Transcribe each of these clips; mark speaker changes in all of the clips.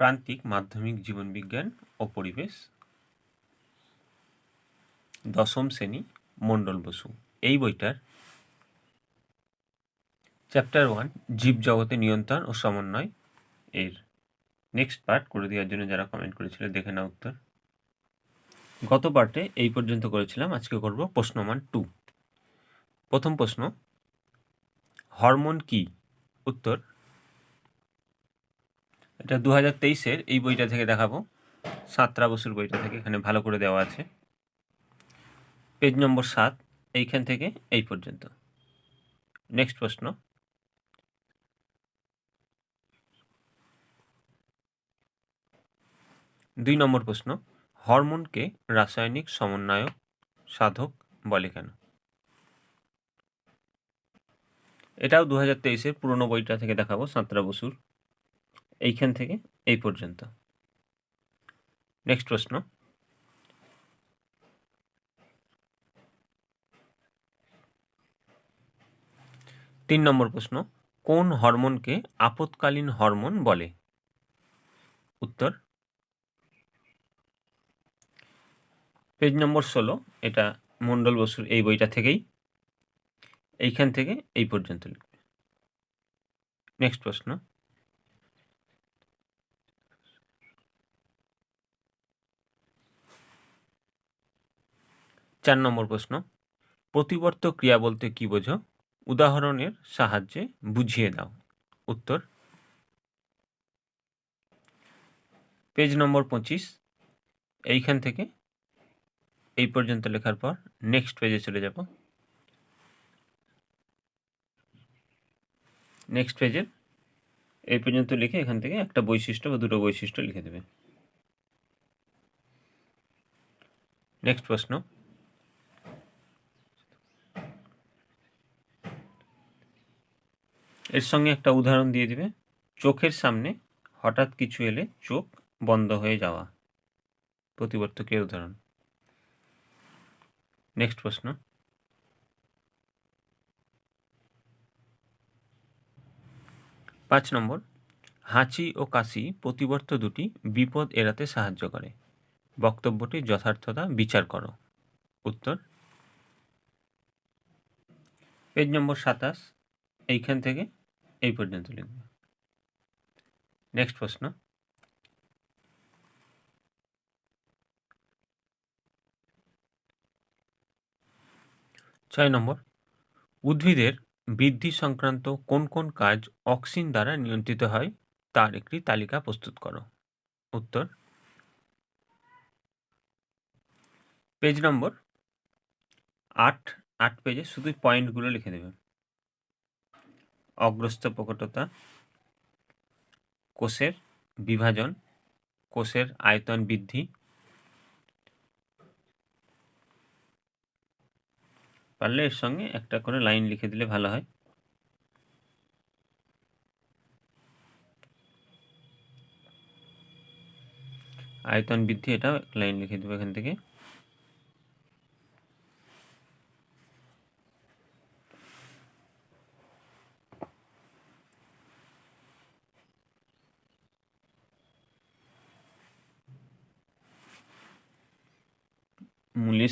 Speaker 1: প্রান্তিক মাধ্যমিক জীবনবিজ্ঞান ও পরিবেশ। দশম শ্রেণি, মণ্ডল বসু। এই বইটার চ্যাপ্টার ওয়ান জীবজগতে নিয়ন্ত্রণ ও সমন্বয় এর নেক্সট পার্ট করে দেওয়ার জন্য যারা কমেন্ট করেছিল, দেখে নাও উত্তর। গত পার্টে এই পর্যন্ত করেছিলাম, আজকে করব প্রশ্নমান টু প্রথম প্রশ্ন, হরমোন কি? উত্তর এটা দু হাজার তেইশের এই বইটা থেকে দেখাবো। সাতরা বসুর বইটা থেকে এখানে ভালো করে দেওয়া আছে। পেজ নম্বর সাত, এইখান থেকে এই পর্যন্ত। নেক্সট প্রশ্ন। দুই নম্বর প্রশ্ন, হরমোনকে রাসায়নিক সমন্বয়ক সাধক বলে কেন? এটাও দু হাজার তেইশের পুরোনো বইটা থেকে দেখাবো সাঁতরা বসুর। এইখান থেকে এই পর্যন্ত। নেক্সট প্রশ্ন। তিন নম্বর প্রশ্ন, কোন হরমোনকে আপৎকালীন হরমোন বলে? উত্তর, পেজ নম্বর ষোলো, এটা মণ্ডল বসুর এই বইটা থেকেই। এইখান থেকে এই পর্যন্ত লিখবে। নেক্সট প্রশ্ন চার নম্বর প্রশ্ন, প্রতিবর্ত ক্রিয়া বলতে কি বোঝো? উদাহরণের সাহায্যে বুঝিয়ে দাও। উত্তর, পেজ নম্বর পঁচিশ। এইখান থেকে এই পর্যন্ত লেখার পর নেক্সট পেজে চলে যাব। নেক্সট পেজের এই পর্যন্ত লিখে এখান থেকে একটা বৈশিষ্ট্য বা দুটো বৈশিষ্ট্য লিখে দেবে। নেক্সট প্রশ্ন এর সঙ্গে একটা উদাহরণ দিয়ে দিবে। চোখের সামনে হঠাৎ কিছু এলে চোখ বন্ধ হয়ে যাওয়া। প্রতিবর্তকের উদাহরণ। নেক্সট প্রশ্ন। পাঁচ নম্বর। হাঁচি ও কাশি প্রতিবর্ত দুটি বিপদ এড়াতে সাহায্য করে। বক্তব্যটির যথার্থতা বিচার করো। উত্তর। পেজ নম্বর সাতাশ, এইখান থেকে এই পর্যন্ত লিখবে। নেক্সট প্রশ্ন। ছয় নম্বর। উদ্ভিদের বৃদ্ধি সংক্রান্ত কোন কোন কাজ অক্সিন দ্বারা নিয়ন্ত্রিত হয়, তার একটি তালিকা প্রস্তুত করো। উত্তর। Page number. আট আট পেজে শুধু পয়েন্টগুলো লিখে দেবে। অগ্রস্ত প্রকটতা, কোষের বিভাজন, কোষের আয়তন বৃদ্ধি, পারলে এর সঙ্গে একটা করে লাইন লিখে দিলে ভালো হয়। আয়তন বৃদ্ধি এটাও লাইন লিখে দেবো এখান থেকে।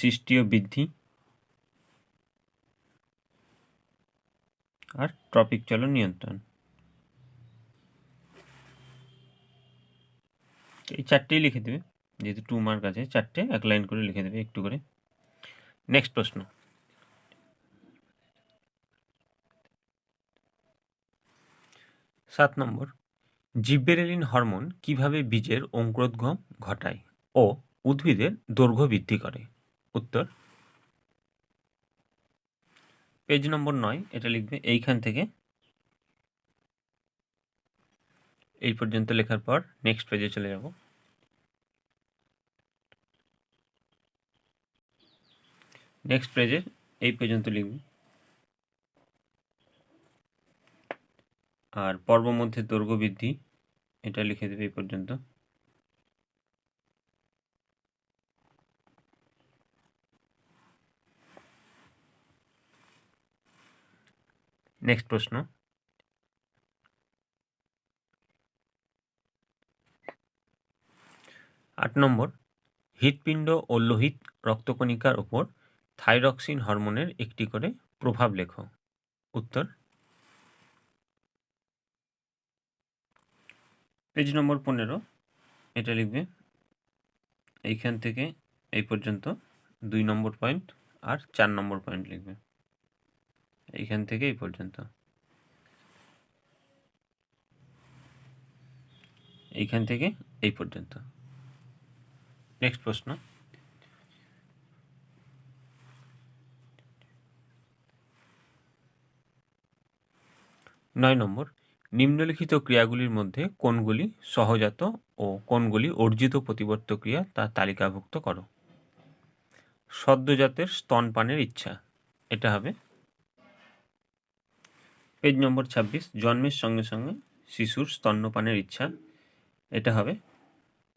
Speaker 1: সৃষ্টি ও বৃদ্ধি। আর ট্রপিক চলন নিয়ন্ত্রণ। এই চারটেই লিখে দেবে। যেহেতু টু মার্ক আছে, চারটে এক লাইন করে লিখে দেবে একটু করে। নেক্সট প্রশ্ন। সাত নম্বর। জিব্বেরেলিন হরমোন কীভাবে বীজের অঙ্কুরোদ্গম ঘটায় ও উদ্ভিদের দৈর্ঘ্য বৃদ্ধি করে? উত্তর। পেজ নম্বর নয়, এটা লিখবে এইখান থেকে। এই পর্যন্ত লেখার পর নেক্সট পেজে চলে যাব। নেক্সট পেজে এই পর্যন্ত লিখব। আর পর্ব মধ্যে দৈর্ঘ্য বৃদ্ধি, এটা লিখে দেবে এই পর্যন্ত। নেক্সট প্রশ্ন. আট নম্বর, হৃৎপিণ্ড ও লোহিত রক্তকণিকার ওপর থাইরক্সিন হরমোনের একটি করে প্রভাব লেখো। উত্তর? পেজ নম্বর পনেরো, এটা লিখবে। এইখান থেকে এই পর্যন্ত দুই নম্বর পয়েন্ট আর চার নম্বর পয়েন্ট লিখবে। এইখান থেকে এই পর্যন্ত। এইখান থেকে এই পর্যন্ত। নেক্সট প্রশ্ন। নয় নম্বর, নিম্নলিখিত ক্রিয়াগুলির মধ্যে কোনগুলি সহজাত ও কোনগুলি অর্জিত প্রতিবর্ত ক্রিয়া তা তালিকাভুক্ত করো। সদ্যজাতের স্তনপানের ইচ্ছা, এটা হবে পেজ নম্বর ছাব্বিশ, জন্মের সঙ্গে সঙ্গে শিশুর স্তন্যপানের ইচ্ছা। এটা হবে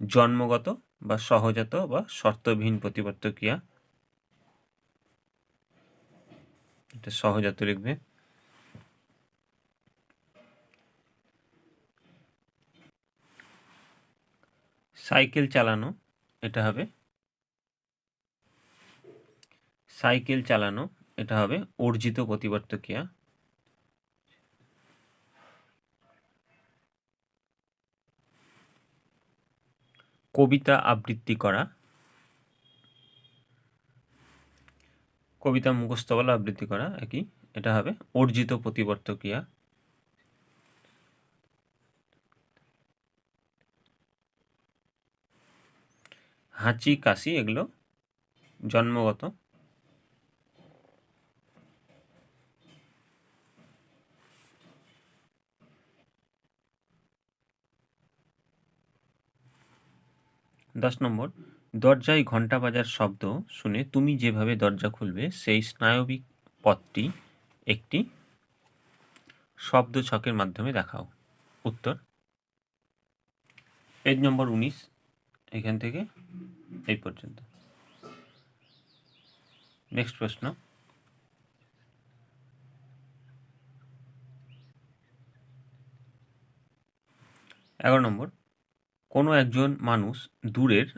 Speaker 1: জন্মগত বা সহজাত বা শর্তবিহীন প্রতিবর্ত ক্রিয়া। এটা সহজাত লিখবে। সাইকেল চালানো, এটা হবে সাইকেল চালানো, এটা হবে অর্জিত প্রতিবর্ত ক্রিয়া। কবিতা আবৃত্তি করা। কবিতা মুখস্থ বলা আবৃত্তি করা, একই। এটা হবে অর্জিত প্রতিবর্ত ক্রিয়া হাঁচি কাশি এগুলো জন্মগত। দশ নম্বর, দরজায় ঘণ্টা বাজার শব্দ শুনে তুমি যেভাবে দরজা খুলবে সেই স্নায়বিক পথটি একটি শব্দ ছকের মাধ্যমে দেখাও। উত্তর? পেজ নম্বর উনিশ, এখান থেকে এই পর্যন্ত। নেক্সট প্রশ্ন। এগারো নম্বর কোনো একজন মানুষ দূরের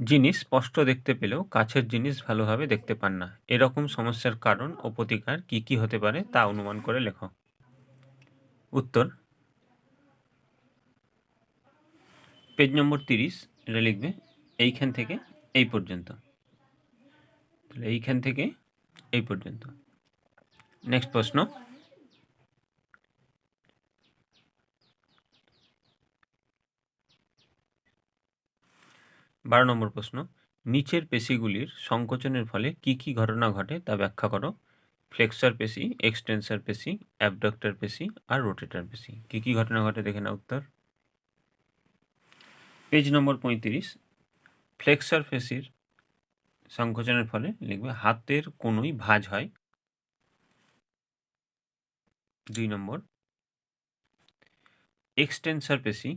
Speaker 1: জিনিস স্পষ্ট দেখতে পেলেও কাছের জিনিস ভালোভাবে দেখতে পান না। এরকম সমস্যার কারণ ও প্রতিকার কী কী হতে পারে তা অনুমান করে লেখো। উত্তর, পেজ নম্বর তিরিশ, এটা লিখবে, এইখান থেকে এই পর্যন্ত। তাহলে এইখান থেকে এই পর্যন্ত। নেক্সট প্রশ্ন বারো নম্বর প্রশ্ন, নিচের পেশিগুলির সংকোচনের ফলে কি কি ঘটনা ঘটে তা ব্যাখ্যা করো। ফ্লেক্সার পেশি, এক্সটেন্সার পেশি, অ্যাবডক্টর পেশি আর রোটেটার পেশি। কি কি ঘটনা ঘটে দেখে না উত্তর। পেজ নম্বর পঁয়ত্রিশ, ফ্লেক্সার পেশির সংকোচনের ফলে লিখবে হাতের কোনোই ভাঁজ হয়। দুই নম্বর, এক্সটেন্সার পেশি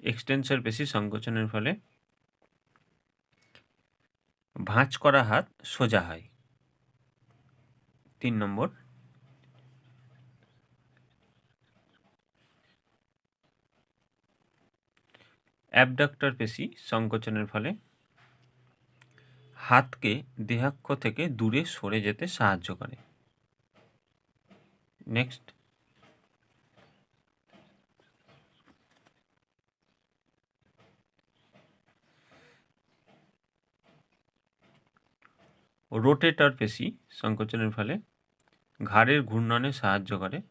Speaker 1: এক্সটেন্সার পেশি সংকোচনের ফলে ভাঁজ করা হাত সোজা হয়। তিন নম্বর। অ্যাবডাক্টর পেশি সংকোচনের ফলে হাতকে দেহাক্ষ থেকে দূরে সরে যেতে সাহায্য করে। নেক্সট। রোটেটর পেশি সংকোচনের ফলে ঘাড়ের ঘূর্ণনে সাহায্য করে।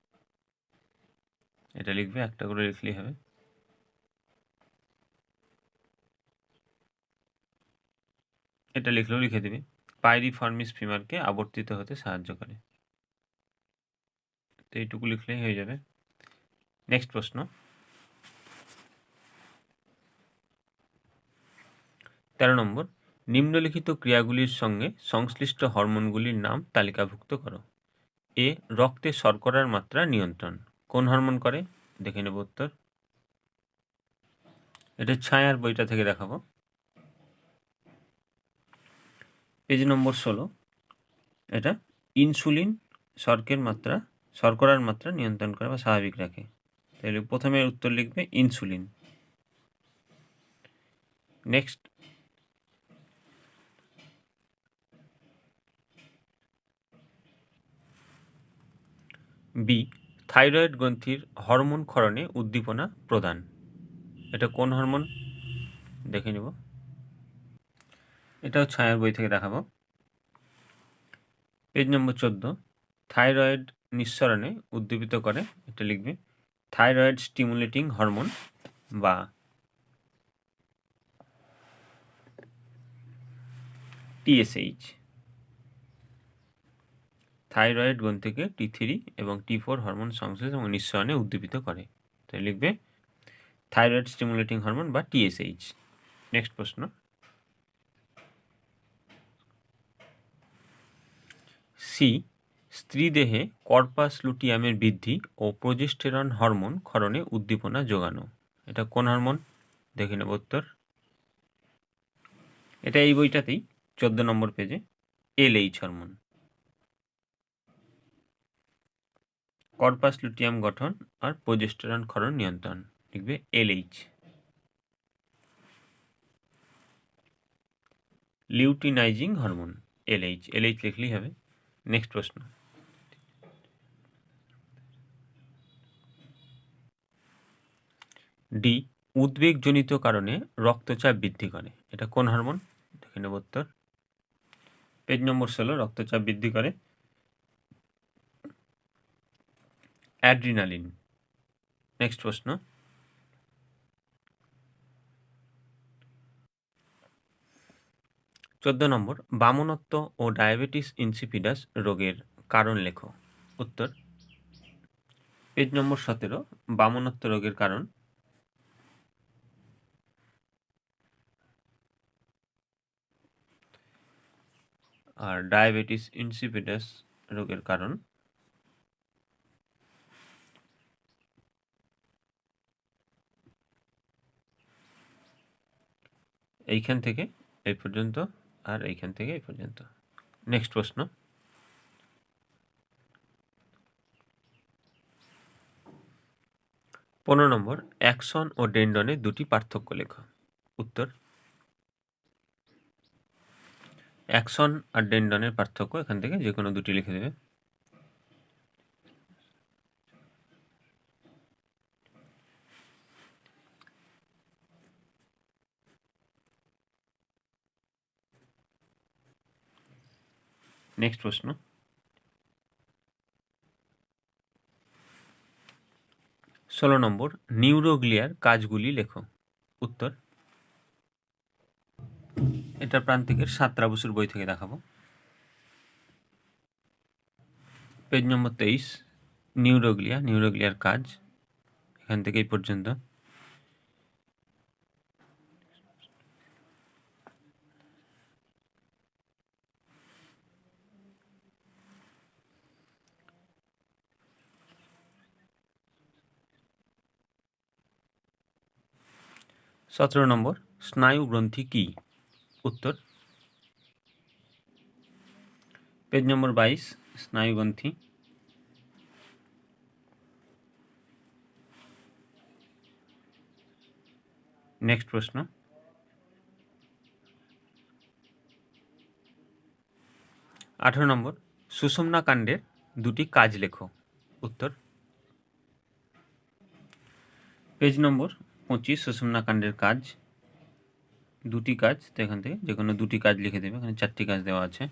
Speaker 1: এটা লিখবে, একটা করে লিখলেই হবে। এটা লিখলেও লিখে দিবে। পাইরিফর্মিস ফিমারকে আবর্তিত হতে সাহায্য করে। তো এইটুকু লিখলেই হয়ে যাবে। নেক্সট প্রশ্ন। তেরো নম্বর। নিম্নলিখিত ক্রিয়াগুলির সঙ্গে সংশ্লিষ্ট হরমোনগুলির নাম তালিকাভুক্ত করো। এ, রক্তে শর্করার মাত্রা নিয়ন্ত্রণ। কোন হরমোন করে? দেখে নেব উত্তর। এটা ছায়ার বইটা থেকে দেখাবো। পেজ নম্বর ষোলো। এটা ইনসুলিন শর্কের মাত্রা, শর্করার মাত্রা নিয়ন্ত্রণ করে বা স্বাভাবিক রাখে। তাহলে প্রথমে উত্তর লিখবে ইনসুলিন। নেক্সট বি, থাইরয়েড গ্রন্থির হরমোন ক্ষরণে উদ্দীপনা প্রদান। এটা কোন হরমোন? দেখে নেব। এটাও ছায়ার বই থেকে দেখাবো। পেজ নম্বর চোদ্দ, থাইরয়েড নিঃসরণে উদ্দীপিত করে, এটা লিখবে, থাইরয়েড স্টিমুলেটিং হরমোন বা টিএসএইচ থাইরয়েড গ্রন্থিকে টি থ্রি এবং টি ফোর হরমোন সংশ্লেষ এবং নিঃসরণে উদ্দীপিত করে। তাই লিখবে, থাইরয়েড স্টিমুলেটিং হরমোন বা টিএসএইচ নেক্সট প্রশ্ন। সি স্ত্রী দেহে কর্পাস লুটিয়ামের বৃদ্ধি ও প্রজেস্টেরন হরমোন ক্ষরণে উদ্দীপনা যোগানো। এটা কোন হরমোন? দেখে নেব উত্তর। এটা এই বইটাতেই চোদ্দ নম্বর পেজে L H hormone. Corpus luteum গঠন আর প্রজেস্টেরন ক্ষরণ নিয়ন্ত্রণ। লিখবে LH luteinizing hormone LH LH লিখলেই হবে। নেক্সট প্রশ্ন। ডি উদ্বেগজনিত কারণে রক্তচাপ বৃদ্ধি করে। এটা কোন হরমোন দেখে নেব উত্তর। পেজ নম্বর ষোলো, রক্তচাপ বৃদ্ধি করে। অ্যাড্রিনালিন। নেক্সট প্রশ্ন। চোদ্দ নম্বর, বামনত্ব ও ডায়াবেটিস ইনসিপিডাস রোগের কারণ লেখো। উত্তর, পেজ নম্বর সতেরো, বামনত্ব রোগের কারণ। আর ডায়াবেটিস ইনসিপিডাস রোগের কারণ। এইখান থেকে এই পর্যন্ত আর এইখান থেকে এই পর্যন্ত। নেক্সট প্রশ্ন। পনেরো নম্বর, অ্যাকশন ও ডেন্ডনে দুটি পার্থক্য লেখো। উত্তর। অ্যাকশন আর ডেন্ডনের পার্থক্য এখান থেকে যে কোনো দুটি লিখে দেবে। নেক্সট প্রশ্ন ষোলো নম্বর, নিউরোগ্লিয়ার কাজগুলি লেখো। উত্তর। এটা প্রান্তিকের সাতরা বসুর বই থেকে দেখাবো। পেজ নম্বর তেইশ, নিউরোগ্লিয়া, নিউরোগ্লিয়ার কাজ। এখান থেকে এই পর্যন্ত। সতেরো নম্বর, স্নায়ু গ্রন্থি কি? উত্তর, পেজ নম্বর বাইশ, স্নায়ু গ্রন্থি। নেক্সট প্রশ্ন। আঠারো নম্বর, সুষমনা কাণ্ডের দুটি কাজ লেখো। উত্তর, পেজ নম্বর পঁচিশ সুষমনা কাণ্ডের কাজ, দুটি কাজ তো এখান থেকে, যে কোনো দুটি কাজ লিখে দেবে, এখানে চারটি কাজ দেওয়া আছে।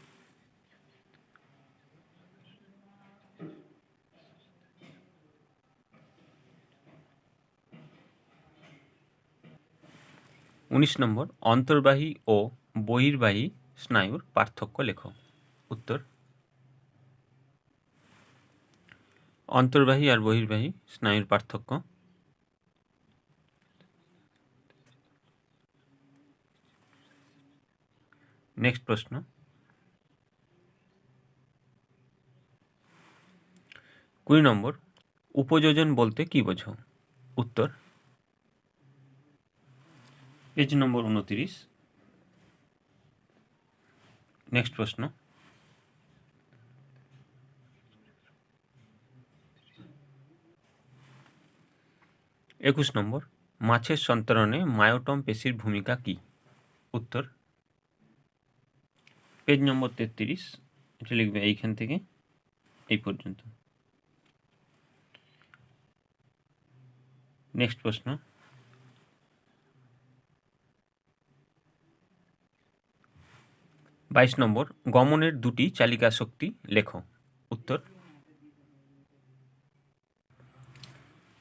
Speaker 1: উনিশ নম্বর, অন্তর্বাহী ও বহির্বাহী স্নায়ুর পার্থক্য লেখো। উত্তর, অন্তর্বাহী আর বহির্বাহী স্নায়ুর পার্থক্য। নেক্সট প্রশ্ন। কুড়ি নম্বর, উপযোজন বলতে কি বোঝো? উত্তর, পেজ নম্বর উনতিরিশ। নেক্সট প্রশ্ন, একুশ নম্বর, মাছের সন্তরণে মায়োটম পেশির ভূমিকা কী? উত্তর পেজ নম্বর তেত্রিশ, এটা লিখবে এইখান থেকে, এই পর্যন্ত। নেক্সট প্রশ্ন। বাইশ নম্বর, গমনের দুটি চালিকা শক্তি লেখো। উত্তর।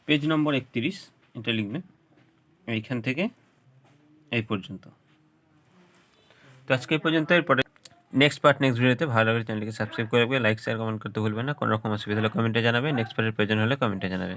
Speaker 1: পেজ নম্বর একত্রিশ, এটা লিখবে এইখান থেকে, এই পর্যন্ত। তো আজকে এই পর্যন্ত, এরপরে নেক্সট পার্ট নেক্সট ভিডিওতে ভালো লাগলে চ্যানেলকে সাবস্ক্রাইব করে রাখবে লাইক শেয়ার কমেন্ট করতে ভুলবে না। কোনো রকম অসুবিধা হলে কমেন্টে জানাবে নেক্সট পার্টের প্রয়োজন হলে কমেন্টে জানাবে।